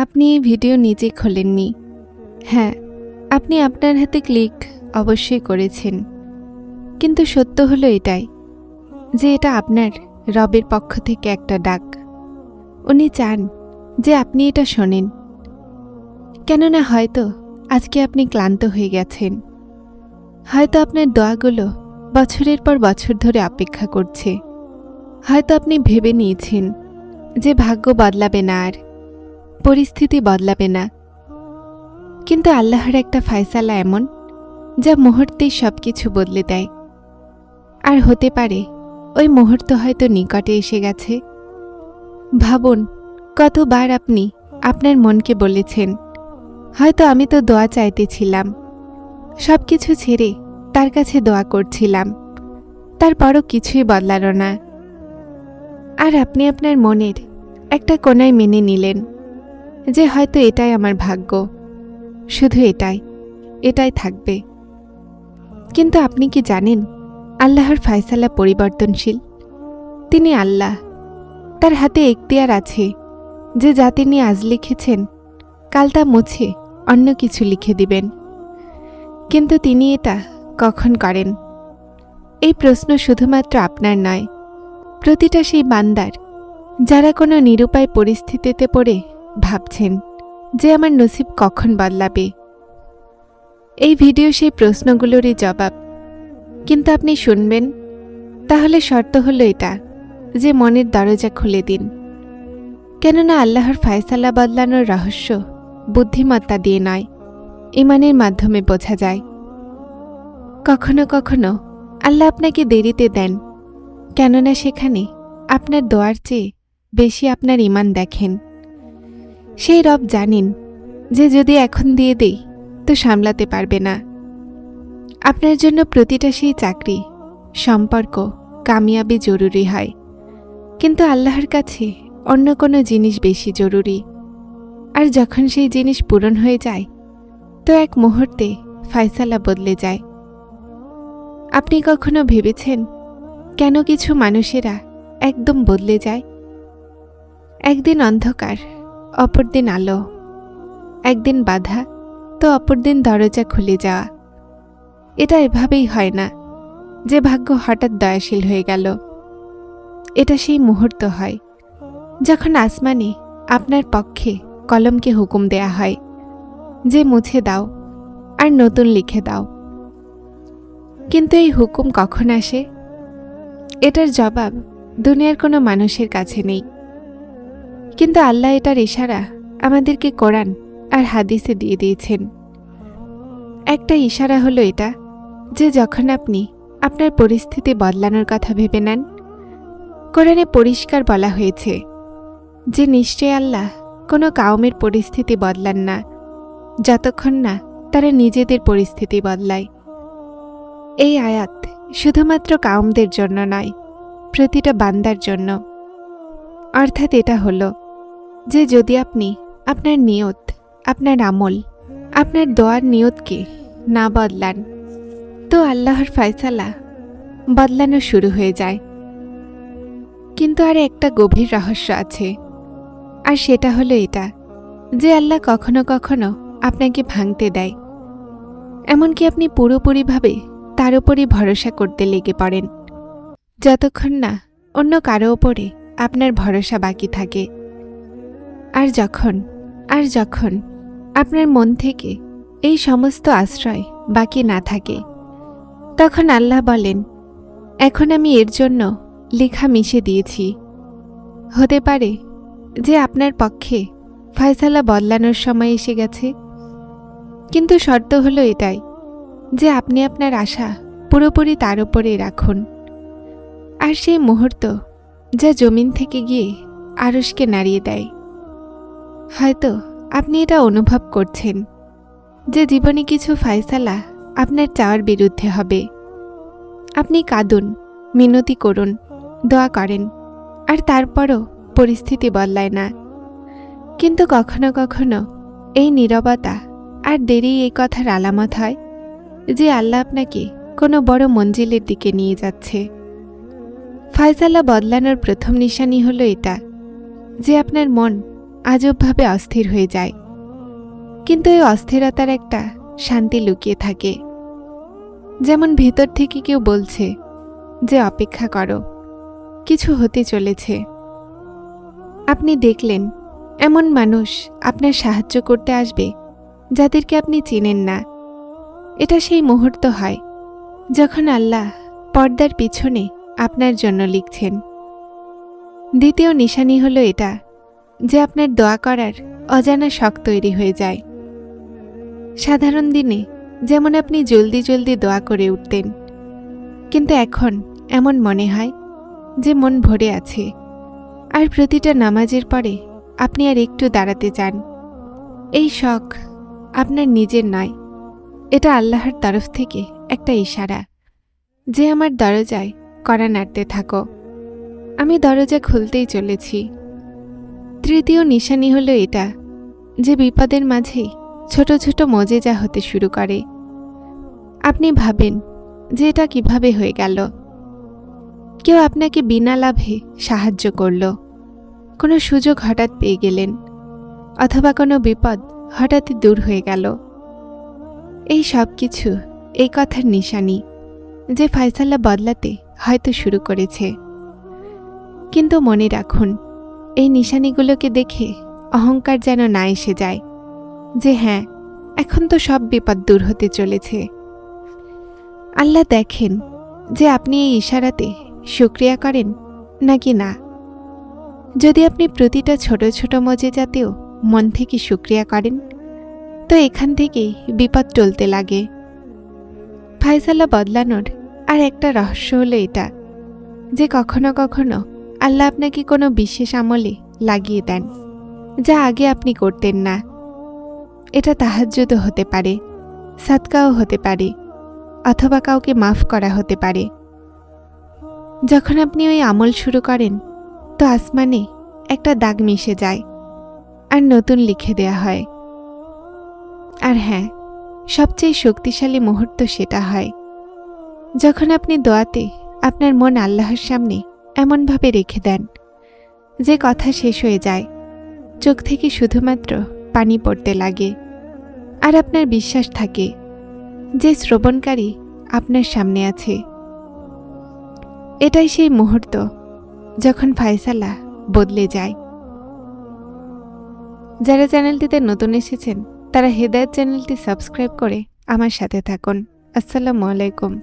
আপনি এই ভিডিও নিজে খোলেননি। হ্যাঁ আপনি আপনার হাতে ক্লিক অবশ্যই করেছেন। কিন্তু সত্য হলো এটাই, যে এটা আপনার, রবের পক্ষ থেকে একটা ডাক। উনি চান যে আপনি এটা শোনেন। কেননা হয়তো আজকে আপনি ক্লান্ত হয়ে গেছেন। হয়তো আপনার দোয়াগুলো বছরের পর বছর ধরে অপেক্ষা করছে। হয়তো আপনি ভেবে নিয়েছেন যে ভাগ্য বদলাবে না আর। পরিস্থিতি বদলাবে না। কিন্তু আল্লাহর একটা ফায়সালা এমন, যা মুহূর্তেই সব কিছু বদলে দেয়। আর হতে পারে, ওই মুহূর্ত হয়তো নিকটে এসে গেছে। ভাবুন, কতবার আপনি আপনার মনকে বলেছেন, হয়তো আমি তো দোয়া চাইতেছিলাম। সব কিছু ছেড়ে তার কাছে দোয়া করছিলাম। তারপরও কিছুই বদলালো না। আর আপনি আপনার মনের একটা কোনায় মেনে নিলেন। যে হয়তো এটাই আমার ভাগ্য। শুধু এটাই এটাই থাকবে। কিন্তু আপনি কি জানেন, আল্লাহর ফায়সালা পরিবর্তনশীল। তিনি আল্লাহ, তার হাতে এখতিয়ার আছে। যে যা তিনি আজ লিখেছেন, কাল তা মুছে অন্য কিছু লিখে দিবেন। কিন্তু তিনি এটা কখন করেন? এই প্রশ্ন শুধুমাত্র আপনার নয়, প্রতিটা সেই বান্দার, যারা কোনো নিরুপায় পরিস্থিতিতে পড়ে ভাবছেন যে আমার নসিব কখন বদলাবে। এই ভিডিও সেই প্রশ্নগুলোরই জবাব। কিন্তু আপনি শুনবেন, তাহলে শর্ত হলো এটা, যে মনের দরজা খুলে দিন। কেননা আল্লাহর ফায়সালা বদলানোর রহস্য বুদ্ধিমত্তা দিয়ে নয়, ইমানের মাধ্যমে বোঝা যায়। কখনো কখনো আল্লাহ আপনাকে দেরিতে দেন, কেননা সেখানে আপনার দোয়ার চেয়ে বেশি আপনার ইমান দেখেন। সেই রব জানেন যে যদি এখন দিয়ে দেই, তো সামলাতে পারবে না। আপনার জন্য প্রতিটা সেই চাকরি, সম্পর্ক কামিয়াবি জরুরি হয়। কিন্তু আল্লাহর কাছে অন্য কোনো জিনিস বেশি জরুরি। আর যখন সেই জিনিস পূরণ হয়ে যায়, তো এক মুহূর্তে ফায়সালা বদলে যায়। আপনি কখনো ভেবেছেন, কেন কিছু মানুষেরা একদম বদলে যায়? একদিন অন্ধকার অপরদিন আলো। একদিন বাধা, তো অপরদিন দরজা খুলে যাওয়া। এটা এভাবেই হয় না। যে ভাগ্য হঠাৎ দয়াশীল হয়ে গেল, এটা সেই মুহূর্ত হয়। যখন আসমানে আপনার পক্ষে কলমকে হুকুম দেয়া হয়, যে মুছে দাও আর নতুন লিখে দাও। কিন্তু এই হুকুম কখন আসে? এটার জবাব দুনিয়ার কোনো মানুষের কাছে নেই। কিন্তু আল্লাহ এটার ইশারা আমাদেরকে কোরআন আর হাদিসে দিয়ে দিয়েছেন। একটা ইশারা হলো এটা, যে যখন আপনি আপনার পরিস্থিতি বদলানোর কথা ভেবে নেন, কোরআনে পরিষ্কার বলা হয়েছে যে নিশ্চয় আল্লাহ কোনো কাউমের পরিস্থিতি বদলান না, যতক্ষণ না তারা নিজেদের পরিস্থিতি বদলায়। এই আয়াত শুধুমাত্র কাউমদের জন্য নয়, প্রতিটা বান্দার জন্য। অর্থাৎ এটা হলো যে যদি আপনি আপনার নিয়ত, আপনার আমল, আপনার দোয়ার নিয়তকে না বদলান, তো আল্লাহর ফয়সালা বদলানো শুরু হয়ে যায়। কিন্তু আর একটা গভীর রহস্য আছে। আর সেটা হলো এটা যে আল্লাহ কখনো কখনো আপনাকে ভাঙতে দেয়। এমনকি আপনি পুরোপুরিভাবে তার উপরই ভরসা করতে লেগে পড়েন। যতক্ষণ না অন্য কারও ওপরে আপনার ভরসা বাকি থাকে। আর যখন আর যখন আপনার মন থেকে এই সমস্ত আশ্রয় বাকি না থাকে, তখন আল্লাহ বলেন, এখন আমি এর জন্য লেখা মিশে দিয়েছি। হতে পারে যে আপনার পক্ষে ফয়সালা বদলানোর সময় এসে গেছে, কিন্তু শর্ত হলো এটাই যে আপনি আপনার আশা পুরোপুরি তার উপরে রাখুন। আর সেই মুহূর্ত যা জমিন থেকে গিয়ে আরসকে নাড়িয়ে দেয়। হয়তো আপনি এটা অনুভব করছেন যে জীবনে কিছু ফায়সালা আপনার চাওয়ার বিরুদ্ধে হবে। আপনি কাঁদুন, মিনতি করুন, দোয়া করেন, আর তারপরও পরিস্থিতি বদলায় না। কিন্তু কখনো কখনো এই নীরবতা আর দেরি এই কথার আলামত হয় যে আল্লাহ আপনাকে কোনো বড় মঞ্জিলের দিকে নিয়ে যাচ্ছে। ফয়সালা বদলানোর প্রথম নিশানি হলো এটা, যে আপনার মন আজবভাবে অস্থির হয়ে যায়। কিন্তু এই অস্থিরতার একটা শান্তি লুকিয়ে থাকে। যেমন ভেতর থেকে কেউ বলছে যে, অপেক্ষা করো, কিছু হতে চলেছে। আপনি দেখলেন, এমন মানুষ আপনার সাহায্য করতে আসবে, যাদেরকে আপনি চেনেন না। এটা সেই মুহূর্ত হয়, যখন আল্লাহ পর্দার পিছনে আপনার জন্য লিখছেন। দ্বিতীয় নিশানি হলো এটা, যে আপনার দোয়া করার অজানা শখ তৈরি হয়ে যায়। সাধারণ দিনে যেমন আপনি জলদি জলদি দোয়া করে উঠতেন, কিন্তু এখন এমন মনে হয় যে মন ভরে আছে, আর প্রতিটা নামাজের পরে আপনি আর একটু দাঁড়াতে চান। এই শখ আপনার নিজের নয়, এটা আল্লাহর তরফ থেকে একটা ইশারা, যে আমার দরজায় কড়া নাড়তে থাকো। আমি দরজা খুলতেই চলেছি। তৃতীয় নিশানি হলো এটা, যে বিপদের মাঝেই ছোট ছোট মজেজা হতে শুরু করে। আপনি ভাবেন যে এটা কীভাবে হয়ে গেল। কেউ আপনাকে বিনা লাভে সাহায্য করল। কোনো সুযোগ হঠাৎ পেয়ে গেলেন, অথবা কোনো বিপদ হঠাৎই দূর হয়ে গেল। এই সব কিছু এই কথার নিশানি, যে ফায়সাল্লা বদলাতে হয়তো শুরু করেছে। কিন্তু মনে রাখুন, এই নিশানিগুলোকে দেখে অহংকার যেন না এসে যায়। যে হ্যাঁ এখন তো সব বিপদ দূর হতে চলেছে। আল্লাহ দেখেন যে আপনি এই ইশারাতে সুক্রিয়া করেন নাকি না। যদি আপনি প্রতিটা ছোট ছোট মজেজাতেও মন থেকে সুক্রিয়া করেন, তো এখান থেকেই বিপদ টলতে লাগে। ফায়সালা বদলানোর আর একটা রহস্য হলো এটা, যে কখনো কখনো আল্লাহ আপনাকে কোনো বিশেষ আমলে লাগিয়ে দেন, যা আগে আপনি করতেন না। এটা তাহাজ্যুদও হতে পারে সাতকাও হতে পারে, অথবা কাউকে মাফ করা হতে পারে। যখন আপনি ওই আমল শুরু করেন, তো আসমানে একটা দাগ মিশে যায়, আর নতুন লিখে দেয়া হয়। আর হ্যাঁ সবচেয়ে শক্তিশালী মুহূর্ত সেটা হয়। যখন আপনি দোয়াতে আপনার মন আল্লাহর সামনে এমনভাবে রেখে দেন, যে কথা শেষ হয়ে যায়, চোখ থেকে শুধুমাত্র পানি পড়তে লাগে। আর আপনার বিশ্বাস থাকে যে শ্রবণকারী আপনার সামনে আছে। এটাই সেই মুহূর্ত যখন ফায়সালা বদলে যায়। যারা চ্যানেলটিতে নতুন এসেছেন, তারা হেদায়ত চ্যানেলটি সাবস্ক্রাইব করে আমার সাথে থাকুন। আসসালামু আলাইকুম।